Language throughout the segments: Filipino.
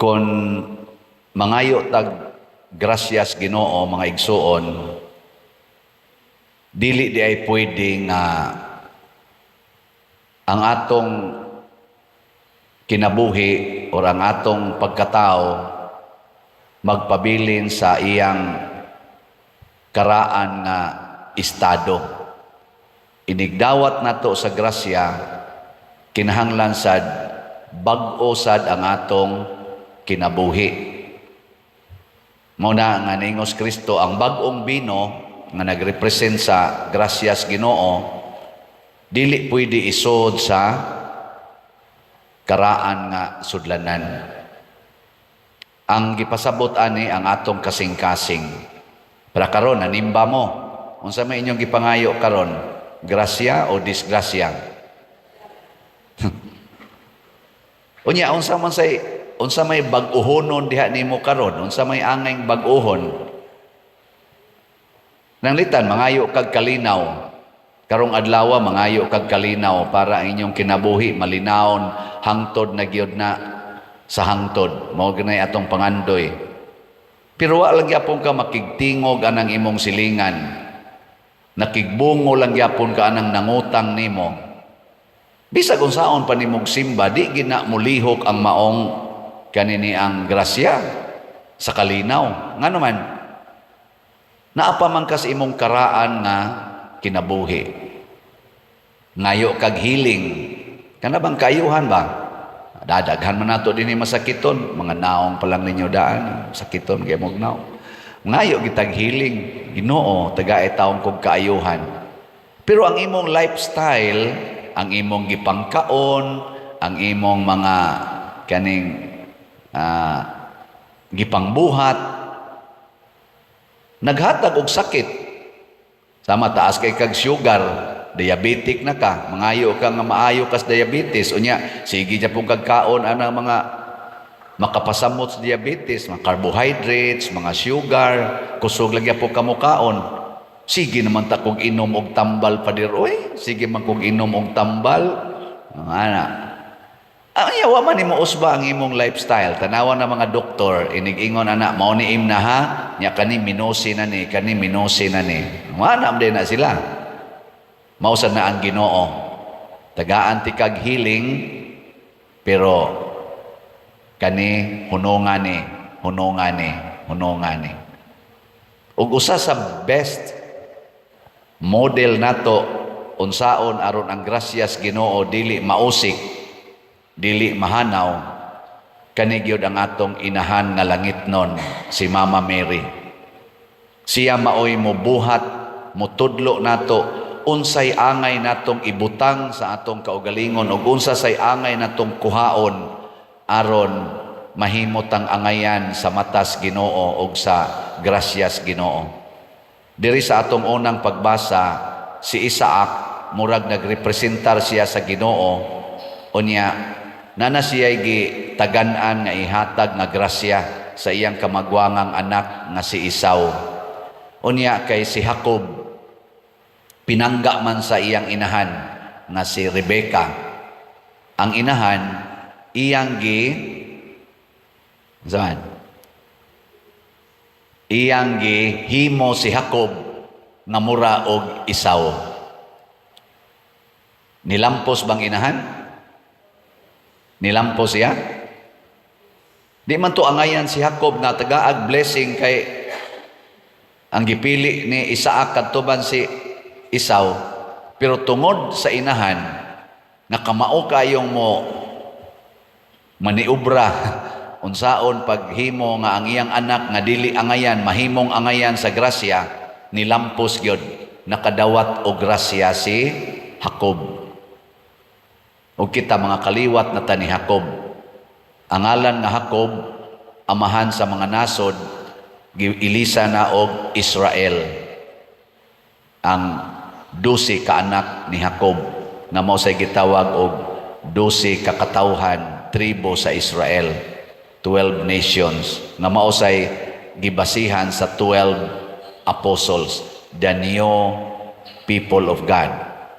kon mangayo tag gracias Ginoo mga igsuon dili di ay pwede nga ang atong kinabuhi o ang atong pagkatao magpabilin sa iyang karaan nga estado. Inigdawat nato sa grasya, kinahanglan sad bag-o sad ang atong kinabuhi. Muna nga ningos Kristo ang bag-ong bino nga nagrepresent sa gracias Ginoo dili pwede isod sa karaan nga sudlanan. Ang gipasabot ani ang atong kasing-kasing. Para karon nanimba mo. Unsa may inyong gipangayo karon? Grasya o disgrasya? Unya unsa man say unsa may bag-uhonon diha nimo karon? Unsa may angay bag-uhon? Nanglitan mangayo kag kalinaw. Karong adlaw mangayo kag kalinaw para inyong kinabuhi malinawon hangtod na gyud na sa hangtod. Mao ganay atong pangandoy. Pero wa lang gyapon ka makigtingog anang imong silingan. Nakigbungo lang gyapon ka anang nangutang nimo. Bisag unsaon pa nimong simba, di gina mulihok ang maong kanini ang grasya sa kalinaw. Nga naman, naapa man ka sa imong karaan nga kinabuhi. Ngayo kag healing. Kana bang kayuhan ba? Dadaghan man nato din masakiton, mga naong pa ninyo daan, sakiton kay mong naong. Ngayo gitag healing, Ginoo taga taong kog kaayuhan. Pero ang imong lifestyle, ang imong gipangkaon, ang imong mga kaning ah, gipangbuhat naghatag og sakit. Sama taas kay kag sugar, diabetic na ka, mangayo ka nga maayo kas diabetes unya sige ja pong kagkaon ana mga makapasamot sa diabetes, mga carbohydrates, mga sugar, kusog lagi po kamukaon. Sige naman ta kog inom og tambal pa dir oy, sige man kog inom og tambal. Ana. Ang yawa man nimo usba ang imong lifestyle. Tanawa na mga doktor, inig-ingon ana mao ni im na ha, nya kani minosi na ni, kani minosi na ni. Mana din na sila. Mausa na ang Ginoo. Tagaan ti kag healing pero kani hunungan ni, hunungan ni, hunungan ni. Ug usa sa best model nato unsaon aron ang grasyas Ginoo dili mausik, dili mahanaw kani gyud ang atong inahan nga langitnon si Mama Mary. Siya maoy mo buhat, mutudlo nato unsay angay natong ibutang sa atong kaugalingon ug unsa say angay natong kuhaon aron mahimot ang angayan sa matas Ginoo ug sa grasyas Ginoo. Diri sa atong unang pagbasa, si Isaac murag nagrepresentar siya sa Ginoo unya nana siya gi tagan-an nga ihatag nga grasya sa iyang kamagwangang anak nga si Esau. Unya kay si Jacob pinangga man sa iyang inahan nga si Rebecca. Ang inahan iyang gi Zaman. Iyang gi himo si Jacob nga mura og Esau. Nilampos bang inahan? Nilampos siya? Di man to angayan si Jacob na tagaag blessing kay ang gipili ni Isaac kadtuban si Esau. Pero tungod sa inahan, nakamao kayong mo maniubra unsaon paghimo nga ang iyang anak nga dili angayan mahimong angayan sa grasya nilampos gyud nakadawat og grasya si Jacob ug kita mga kaliwat na tani Jacob. Ang ngalan nga Jacob amahan sa mga nasod ilisa na og Israel. Ang dusi ka anak ni Jacob nga mao say gitawag og dusi ka katawhan tribo sa Israel 12 nations nga mao say gibasihan sa 12 apostles the new people of God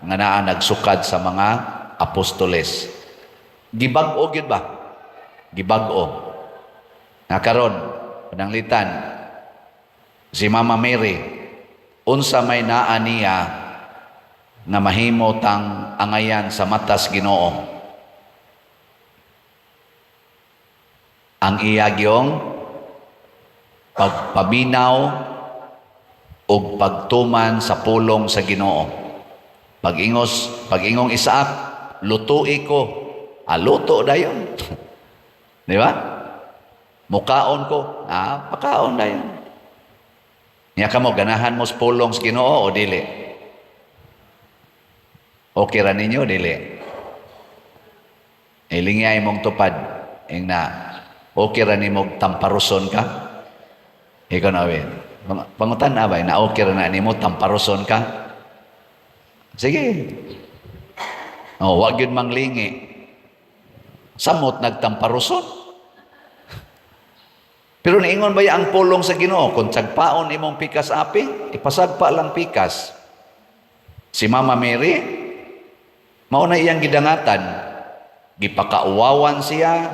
nga naa nagsukad sa mga apostoles gibag-o gyud ba gibag-o Nakaron, pananglitan, si Mama Mary, unsa may naa niya nga mahimo tang angayan sa matas Ginoo. Ang iyagyong pagpaminaw o pagtuman sa pulong sa Ginoo. Pag-ingos, pag-ingong Isaak, lutui ko. Ah, luto dayon. Di ba? Mukaon ko. Ah, pakaon dayon. Niya ka mo, ganahan mo sa pulong sa Ginoo o dili? Okay ra ninyo, dili? Ilingay mong tupad. Ing na, okay ra nimo tamparuson ka? Ikaw na, Win. Pang- Pangutan na ba? Na okay na nimo tamparuson ka? Sige. Oh, wag yun manglingi. Samot nagtamparuson. Pero niingon ba ang pulong sa Ginoo kung tagpaon imong pikas api, ipasagpa lang pikas. Si Mama Mary, mao na iyang gidangatan, gipakauwawan siya,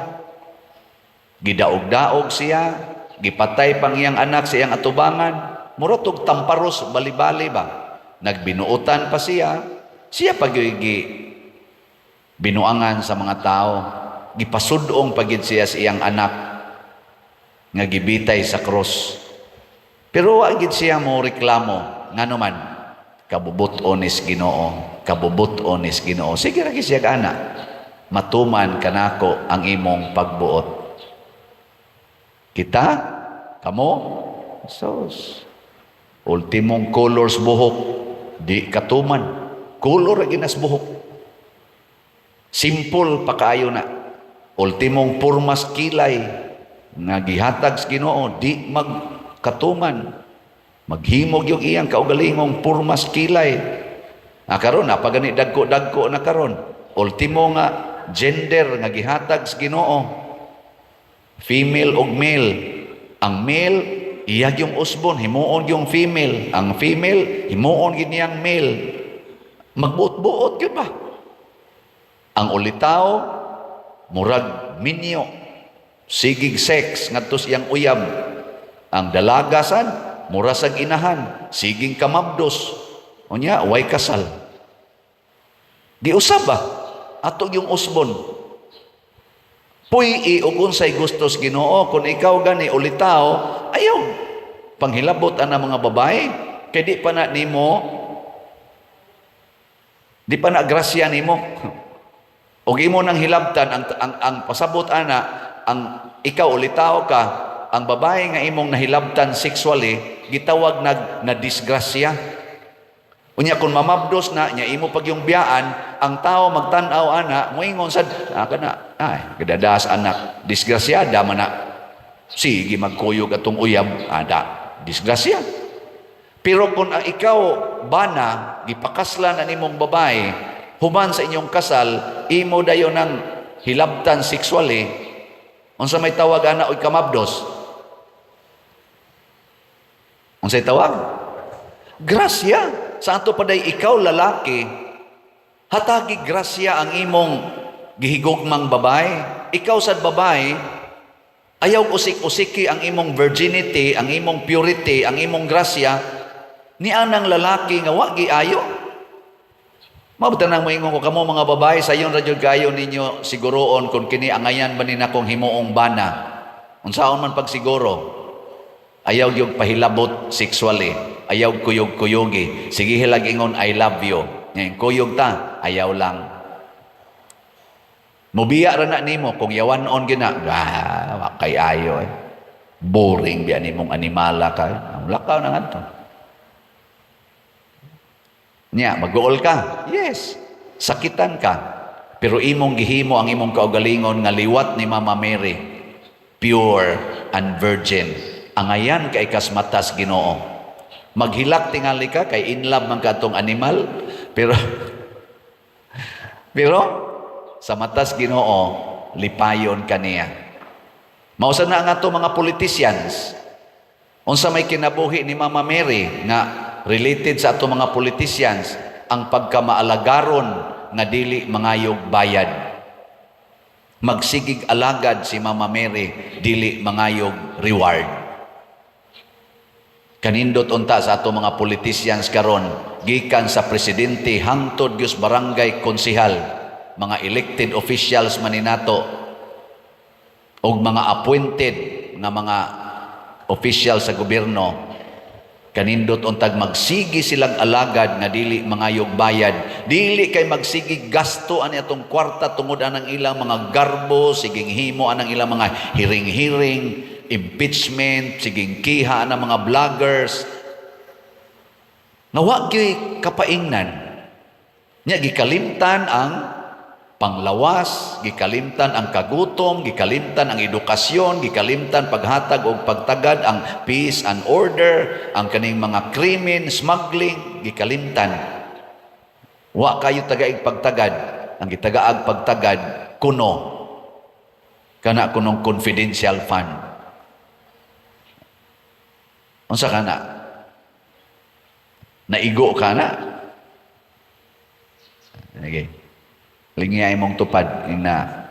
gidaog-daog siya, gipatay pang iyang anak sa iyang atubangan, mura tog tamparos bali-bali ba? Nagbinuutan pa siya, siya pagyugi binuangan sa mga tao, gipasudong pagid siya sa iyang anak nga gibitay sa cross. Pero wa gid siya mo reklamo ngano man kabubuton is Ginoo, kabubuton is Ginoo. Sige ra siya kana. Matuman kanako ang imong pagbuot. Kita kamo sos ultimong colors buhok di katuman. Color ginas buhok. Simple pa kaayo na. Ultimong purmas kilay nga gihatag sa Ginoo di magkatuman. Maghimog yung iyang kaugalingong purmas kilay. Ah, karon na pagani dagko-dagko na karon. Ultimo nga gender nga gihatag sa Ginoo. Female ug male. Ang male iyag yung usbon, himuon yung female. Ang female himuon gid niyang male. Magbuot-buot yun ba? Ang ulitaw, murag minyo, sigig sex, ngadto siyang uyab. Ang dalagasan, mura sa inahan, siging kamabdos. O niya, way kasal. Di usab ba? Ato yung usbon. Puy ug unsay gustos Ginoo kung ikaw gani ulitaw, ayaw panghilabot ana mga babae kay di pa na nimo di pa na grasya nimo. Og imo nang hilabtan ang ang, ang pasabot ana ang ikaw ulitaw ka ang babae nga imong nahilabtan sexually gitawag nag na disgrasya. Unya kung mamabdos na nya imo pag yung biyaan ang tao magtan-aw ana moingon sad ah, kana ay gadadas anak disgrasyada man na sige magkuyog atong uyab ada disgrasya. Pero kung ang ikaw bana gipakaslan ang imong babae human sa inyong kasal, imo dayon ng hilabtan sexually, unsa may tawag ana oy kamabdos? Unsay tawag? Grasya. Sa ato paday ikaw lalaki, hatagi grasya ang imong gihigugmang babae. Ikaw sad babae, ayaw usik-usiki ang imong virginity, ang imong purity, ang imong grasya, ni anang lalaki nga wa giayo. Mabutan nang moingon ko kamo mga babae sa iyon radyo gayo ninyo siguroon kung kini angayan ba nina kong himuong bana. Unsaon man pag siguro. Ayaw yung pahilabot sexually. Ayaw kuyog-kuyogi. Sige hilag ingon I love you. Ngayon kuyog ta, ayaw lang. Mubiya ra na nimo kung yawan on gina. Ah, kay ayo eh. Boring biya nimong animala ka. Ang lakaw na nga to. Nya, mag-goal ka? Yes. Sakitan ka. Pero imong gihimo ang imong kaugalingon nga liwat ni Mama Mary. Pure and virgin. Angayan kay kasmatas ginoo. Maghilak tingali ka kay in love man ka tong animal. Pero, pero, sa matas ginoo, lipayon ka niya. Mausa na nga mga politicians. Unsa may kinabuhi ni Mama Mary nga related sa ato mga politicians ang pagkamaalagaron nga dili mangayog bayad. magsigig alagad si Mama Mary dili mangayog reward kanindot unta sa ato mga politicians karon gikan sa presidente hangtod gyus barangay konsihal mga elected officials maninato og mga appointed nga mga official sa gobyerno kanindot untag magsigi silang alagad nga dili mangayog bayad. Dili kay magsigi gasto ani atong kwarta tungod anang ilang mga garbo siging himo anang ilang mga hiring-hiring impeachment siging kiha anang mga vloggers. Nga wa kapaingnan. Nya gikalimtan ang panglawas, gikalimtan ang kagutom, gikalimtan ang edukasyon, gikalimtan paghatag og pagtagad ang peace and order, ang kaning mga krimen, smuggling, gikalimtan. Wa kayo tagaig pagtagad, ang gitagaag pagtagad kuno kana kunong confidential fund. Unsa kana? Naigo ka na? Okay. Lingiyay mong tupad na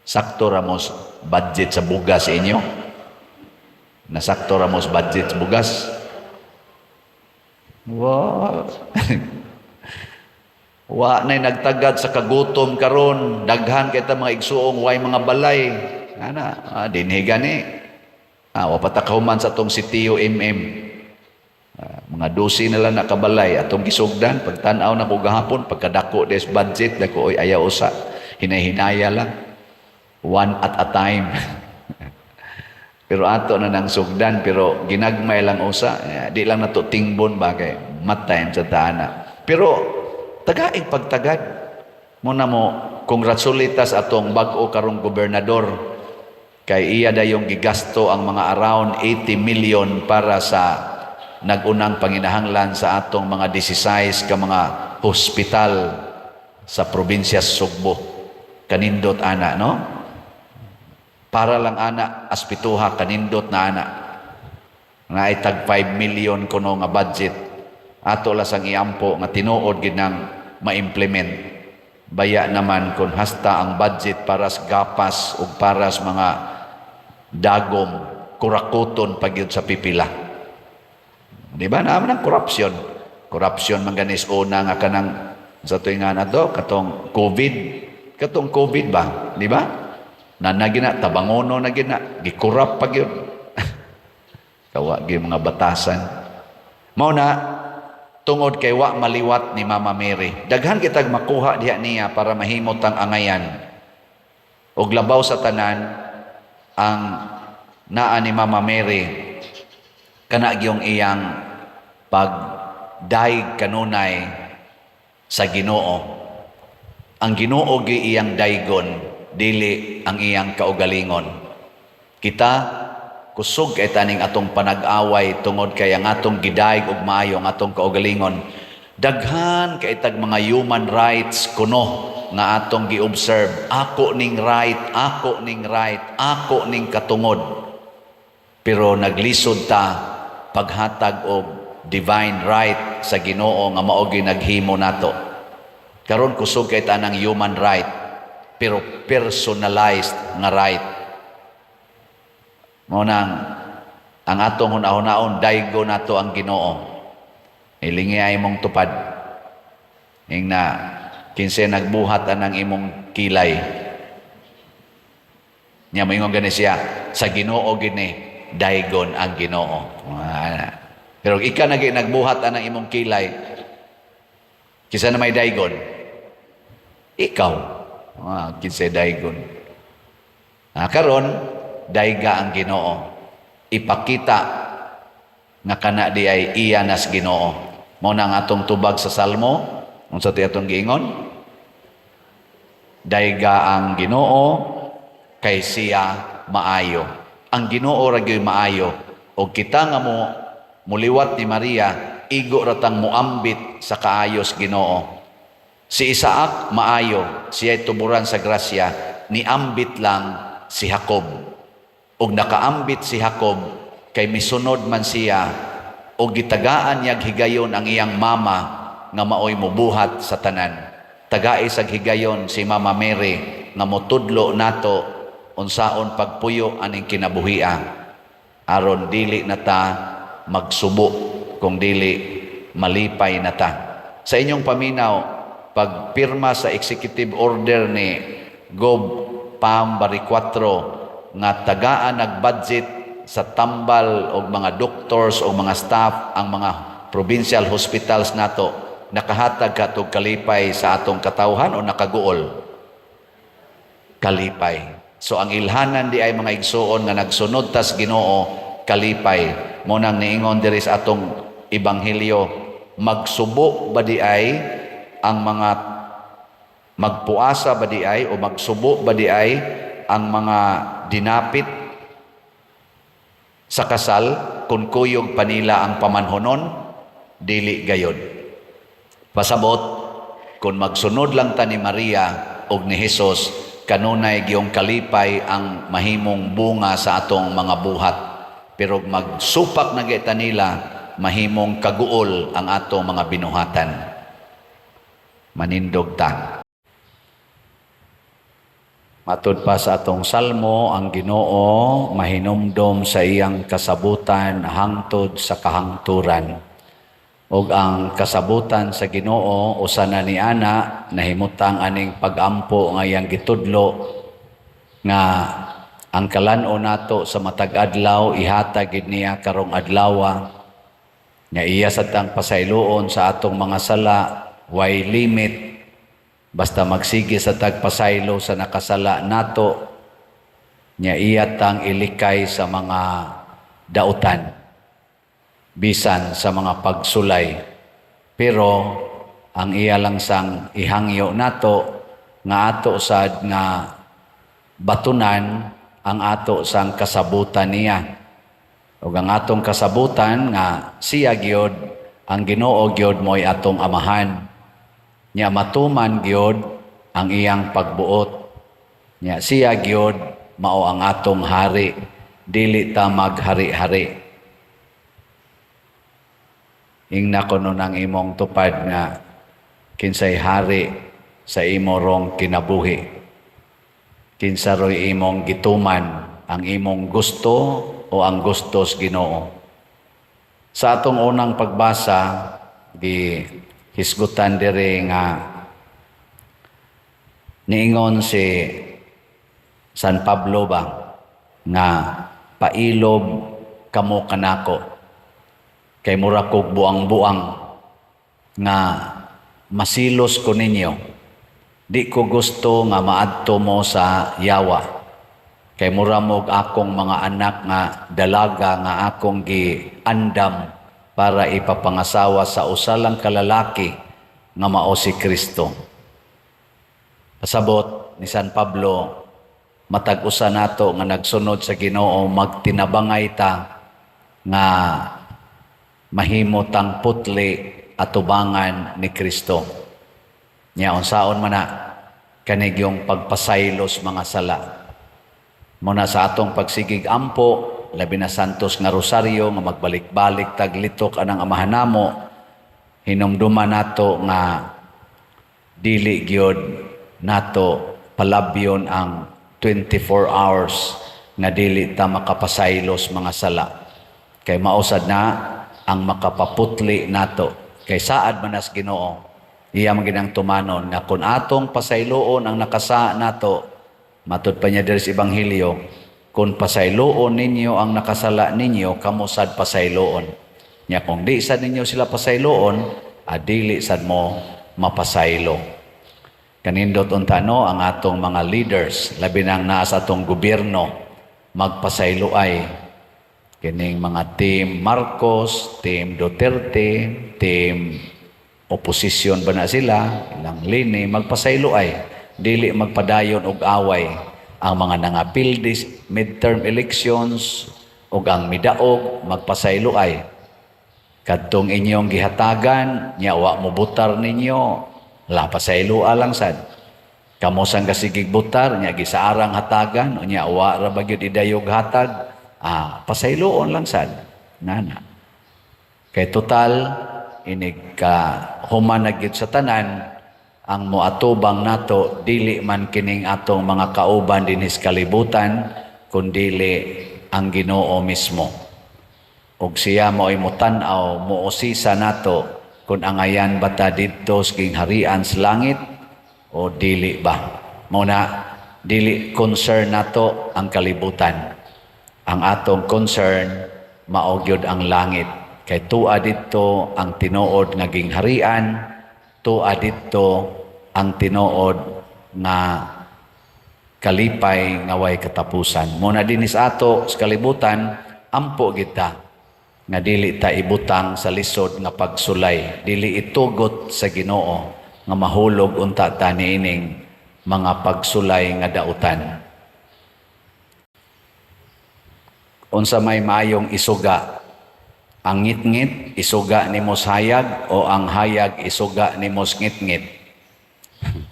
sakto ramos budget sa bugas sa inyo. Na sakto ramos budget sa bugas. Wow. Wa na nagtagad sa kagutom karon, daghan kay ta mga igsuong way mga balay. Ana, ah, dinhi gani. Ah, wa patakahuman sa tong sitiyo MM. Mga dosi na lang nakabalay atong gisugdan. Pagtan-aw na ko gahapon pagkadako des budget dako oy ayaw usa. Hinay-hinaya lang. One at a time. Pero ato na nang sugdan pero ginagmay lang usa. Eh, di lang nato tingbon ba kay matay sa taana pero tagaig pagtagad. Mo na mo congratulitas atong bag-o karong gobernador. Kay iya dayong gigasto ang mga around 80 million para sa nagunang panginahanglan sa atong mga 16 ka mga hospital sa probinsya Sugbo. Kanindot ana, no? Para lang ana, aspituha, kanindot na ana. Nga ay tag 5 million kuno nga budget. Ato lasang iampo nga tinuod gid nang ma-implement. Baya naman kung hasta ang budget para sa gapas o para sa mga dagom, kurakuton pagyud sa pipila. Di ba? Naman ang corruption. Corruption man ganis una nga kanang sa tuwing nga na to, katong COVID. Katong COVID ba? Di ba? Na nagina, tabangono na gina, gikurap pag yun. Kawa mga batasan. Mao na, tungod kay wa maliwat ni Mama Mary. Daghan kitag makuha diha niya para mahimot ang angayan. Og labaw sa tanan ang naa ni Mama Mary kana gyung iyang pag daig kanunay sa Ginoo. Ang Ginoo gi iyang daigon dili ang iyang kaugalingon. Kita kusog kay taning atong panag-away tungod kay ang atong gidaig ug maayo ang atong kaugalingon. Daghan kay tag mga human rights kuno nga atong gi-observe. Ako ning right, ako ning right, ako ning katungod. Pero naglisod ta paghatag og divine right sa Ginoo nga mao gyud naghimo nato. Karon kusog kay tanang human right pero personalized nga right. Mao nang ang atong hunahon daygo nato ang Ginoo. Ilingi ay mong tupad. Ing na kinse nagbuhat anang imong kilay. Nya moingon gani siya sa Ginoo gini daygon ang Ginoo. Pero ika nagi nagbuhat anang imong kilay. Kisa na may daygon. Ikaw. Ah, kinsa daygon. Ah, karon dayga ang Ginoo. Ipakita nga kana di ay iya nas Ginoo. Mao nang atong tubag sa Salmo, unsa ti atong giingon? Dayga ang Ginoo kay siya maayo ang Ginoo ra gyud maayo. O kita nga mo muliwat ni Maria igo ratang muambit sa kaayos Ginoo. Si Isaac maayo. Siya tuburan sa grasya. Ni ambit lang si Jacob. Ug nakaambit si Jacob kay misunod man siya o gitagaan niya higayon ang iyang mama nga maoy mubuhat sa tanan. Tagai sa higayon si Mama Mary nga motudlo nato unsaon pagpuyo aning kinabuhia aron dili na ta magsubo kung dili malipay na ta. Sa inyong paminaw, pagpirma sa executive order ni Gob Pam Bari 4 nga tagaan nag-budget sa tambal og mga doctors o mga staff ang mga provincial hospitals nato nakahatag katog kalipay sa atong katawhan o nakaguol? Kalipay so ang ilhanan di ay mga igsuon nga nagsunod tas Ginoo kalipay. Mo nang niingon diri sa atong ebanghelyo magsubo ba di ay ang mga magpuasa ba di ay o magsubo ba di ay ang mga dinapit sa kasal kung kuyog panila ang pamanhonon? Dili gayod pasabot kung magsunod lang ta ni Maria og ni Hesus kanunay giyong kalipay ang mahimong bunga sa atong mga buhat. Pero magsupak na kita nila mahimong kaguol ang atong mga binuhatan. Manindog ta. Matod pa sa atong salmo, ang ginoo mahinumdom sa iyang kasabutan hangtod sa kahangturan. Og ang kasabutan sa ginoo, usa na ni Ana, nahimutang aning pagampo nga iyang gitudlo, nga ang kalano nato sa matag adlaw, ihatag gid niya karong adlawa, nga iya sa tang pasayloon sa atong mga sala, way limit, Basta magsige sa tagpasaylo sa nakasala nato, niya iyatang ilikay sa mga dautan, bisan sa mga pagsulay. Pero ang iya lang sang ihangyo nato, nga ato sad nga batunan ang ato sang kasabutan niya. O ang atong kasabutan nga siya gyud ang Ginoo gyud mo'y atong amahan Nya matuman gyud ang iyang pagbuot. Nya siya gyud mao ang atong hari, dili ta maghari-hari. Ingna ko nun ang imong tupad nga kinsay hari sa imo rong kinabuhi. Kinsa roy imong gituman ang imong gusto o ang gustos Ginoo. Sa atong unang pagbasa, di hisgutan dire nga niingon si San Pablo ba nga pailob kamo kanako kay mura kog buang-buang nga masilos ko ninyo di ko gusto nga maadto mo sa yawa kay mura mo akong mga anak nga dalaga nga akong giandam para ipapangasawa sa usalang kalalaki nga mao si Kristo. Pasabot ni San Pablo, matag usa nato nga nagsunod sa Ginoo magtinabangay ta nga mahimo tang putli at tubangan ni Kristo. Nya unsaon man na kanig yung pagpasaylos mga sala. Muna sa atong pagsigig ampo, labi na santos nga rosaryo nga magbalik-balik taglitok anang amahan namo hinumduman nato nga dili gyud nato palabyon ang 24 hours nga dili ta makapasaylos mga sala kay mausad na ang makapaputli nato kay saad manas Ginoo iya man ginang tumanon nga kun atong pasayloon ang nakasa nato matud pa niya diri sa ebanghelyo kung pasayloon ninyo ang nakasala ninyo, kamusad pasayloon. Nya kung di sad ninyo sila pasayloon, adili sad mo mapasaylo. Kanindot unta no ang atong mga leaders, labi nang naa atong gobyerno, magpasaylo ay kining mga team Marcos, team Duterte, team oposisyon ba na sila, ilang lini, magpasaylo ay dili magpadayon og away ang mga nangapil dis midterm elections ug ang midaog magpasaylo ay kadtong inyong gihatagan nya wa mo butar ninyo. La pasaylo alang sad. Kamo sang kasigig butar? Nya gisaarang hatagan nya wa ra bagyod idayog hatag ah pasayloon lang sad nana kay total inig ka human na sa tanan ang moatubang nato dili man kining atong mga kauban dinhis kalibutan kundili ang Ginoo mismo. Ug siya mo'y mutan-aw muusisa nato kung angayan bata didto sa gingharian sa langit o dili ba? Muna dili concern nato ang kalibutan ang atong concern maogyod ang langit. Kay tuwa didto ang tinuod nga gingharian tuwa didto ang tinuod nga kalipay nga way katapusan. Muna dinis ato sa kalibutan ampo kita nga dili ta ibutang sa lisod nga pagsulay. Dili itugot sa Ginoo nga mahulog unta ta niining mga pagsulay nga dautan unsa may maayong isuga ang ngit-ngit isuga nimo sa hayag o ang hayag isuga nimo sa ngit-ngit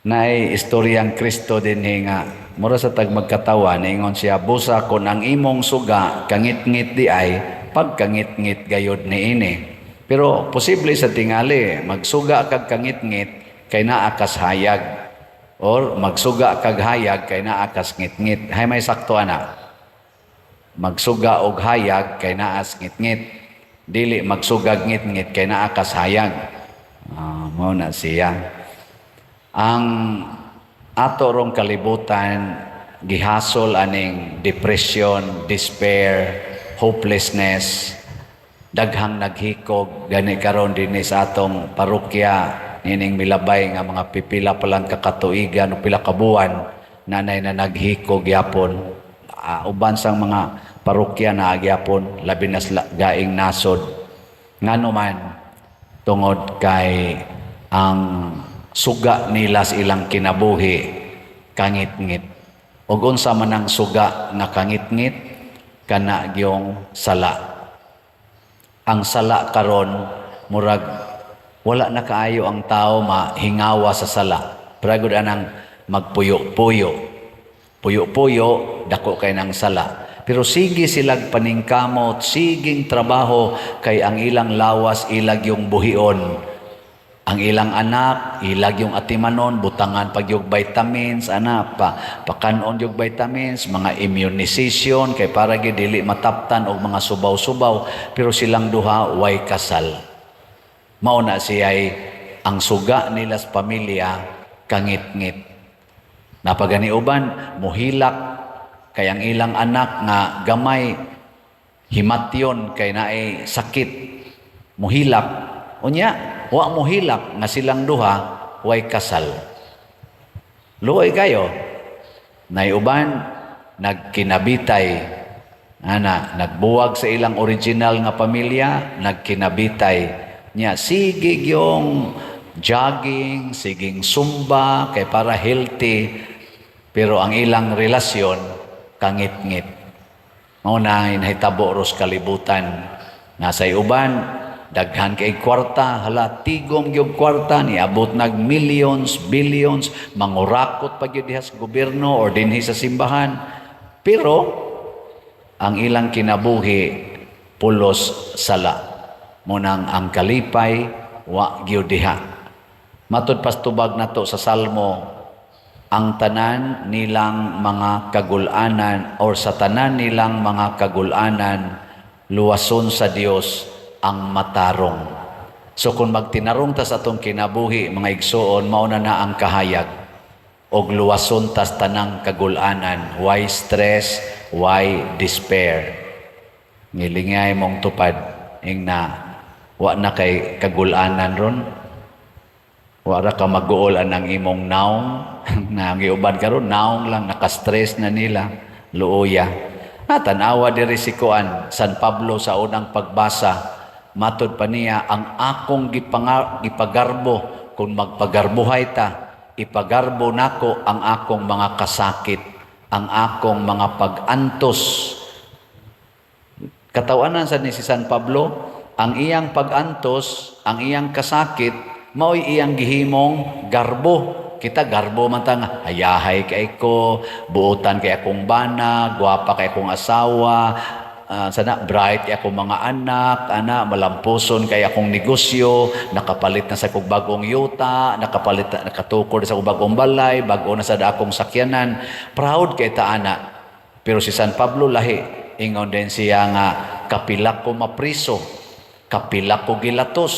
Naay istoryang Kristo din eh nga mura sa tag magkatawa ningon siya busa kon ang imong suga kangit-ngit di ay pagkangit-ngit gayod ni ini. Pero posible sa tingali magsuga kag kangit-ngit kay naa kas hayag or magsuga kag hayag kay naa kas ngit-ngit. Hay may sakto ana. Magsuga og hayag kay naa kas ngit-ngit. Dili magsuga ngit-ngit kay naa hayag. Ah, mao na siya ang ato rong kalibutan gihasol aning depression, despair, hopelessness, daghang naghikog gani karon dinhi sa atong parokya nining milabay nga mga pipila pa lang kakatuigan o pila ka buwan nanay na naghikog yapon uh, uban sang mga parokya na agyapon labi na gaing nasod. Ngano man tungod kay ang suga nila sa ilang kinabuhi kangit-ngit. Ug unsa man ang suga nga kangit-ngit kana gyong sala. Ang sala karon murag wala na kaayo ang tao mahingawa sa sala. Pragud anang magpuyo-puyo puyo-puyo dako kay nang sala pero sige silag paningkamot siging trabaho kay ang ilang lawas ilag yung buhion ang ilang anak, ilag yung atimanon, butangan pag yung vitamins, ana, pa, pakanon yung vitamins, mga immunization, kay para dili mataptan og mga subaw-subaw, pero silang duha way kasal. Mauna siya'y ang suga nila sa pamilya, kangit-ngit. Napagani uban, muhilak, kay ang ilang anak nga gamay, himatyon, kay naay sakit, muhilak. Unya, wa mo hilak nga silang duha way kasal. Luoy kayo. Nay uban nagkinabitay ana nagbuwag sa ilang original nga pamilya, nagkinabitay niya sige yung jogging, siging sumba kay para healthy pero ang ilang relasyon kangit-ngit. Mao na hinahitabo ros kalibutan. Nasa uban, daghan kay kwarta. Hala tigom gyud kwarta ni. Abot nag millions billions. Mangurakot pa gyud sa gobyerno or dinhi sa simbahan. Pero ang ilang kinabuhi pulos sala. Munang ang kalipay wa gyud diha. Matud pastubag nato sa salmo ang tanan nilang mga kagulanan or sa tanan nilang mga kagulanan luwason sa Dios ang matarong. So kung magtinarong ta sa atong kinabuhi, mga igsoon, mauna na ang kahayag. Og luwason tas tanang kagulanan. Why stress? Why despair? Ngilingay mong tupad. Ing na, wa na kay kagulanan ron. Wa ra ka mag-uol ang imong naong. na ang iuban karon naong lang, nakastress na nila. Luoya. Natanawa diri si Kuan, San Pablo sa unang pagbasa, matod pa niya ang akong gipangar, gipagarbo kung magpagarbuhay ta ipagarbo nako ang akong mga kasakit ang akong mga pag-antos katawanan sa ni si San Pablo ang iyang pag-antos ang iyang kasakit mao'y iyang gihimong garbo kita garbo man ta nga hayahay kay ko buotan kay akong bana gwapa kay akong asawa ah, sana bright kay akong mga anak, ana malampuson kay akong negosyo, nakapalit na sa kong bagong yuta, nakapalit na nakatukod sa kong bagong balay, bago na sa akong sakyanan. Proud kay ta ana. Pero si San Pablo lahi, ingon din siya nga kapila ko mapriso, kapila ko gilatos,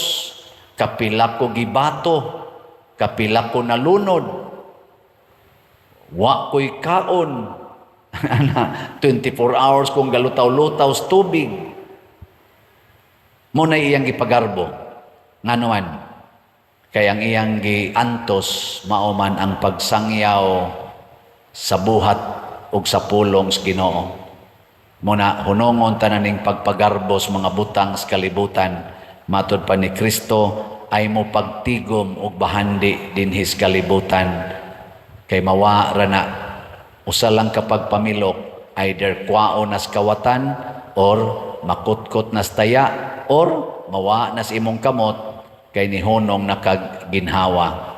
kapila ko gibato, kapila ko nalunod, wa ko'y kaon. Ana, 24 hours kung galutaw-lutaw sa tubig. Mo na iyang gipagarbo. Nga naman, kaya ang iyang giantos mauman ang pagsangyaw sa buhat ug sa pulong sa Ginoo. Muna hunongon tananing pagpagarbos mga butang sa kalibutan matod pa ni Kristo ay mo pagtigom ug bahandi din his kalibutan. Kay mawa ra na usa lang kapag pamilok either kwao nas kawatan or makutkot nas taya or mawa nas imong kamot kay nihunong nakaginhawa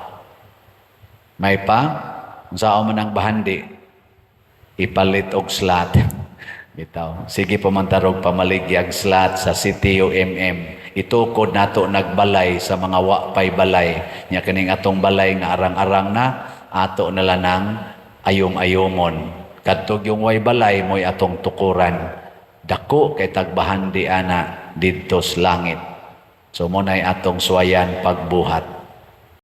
may pa kung man ang bahandi? Ipalit og slot bitaw. Sige pamantarog pamaligyag slot sa City UMM itukod nato nagbalay sa mga wa pay balay. Nya kining atong balay nga arang-arang na ato nala nang ayom-ayomon. Kadtog yung way balay moy atong tukuran. Dako kay tagbahandi ana didto sa langit. So mo nay atong suwayan pagbuhat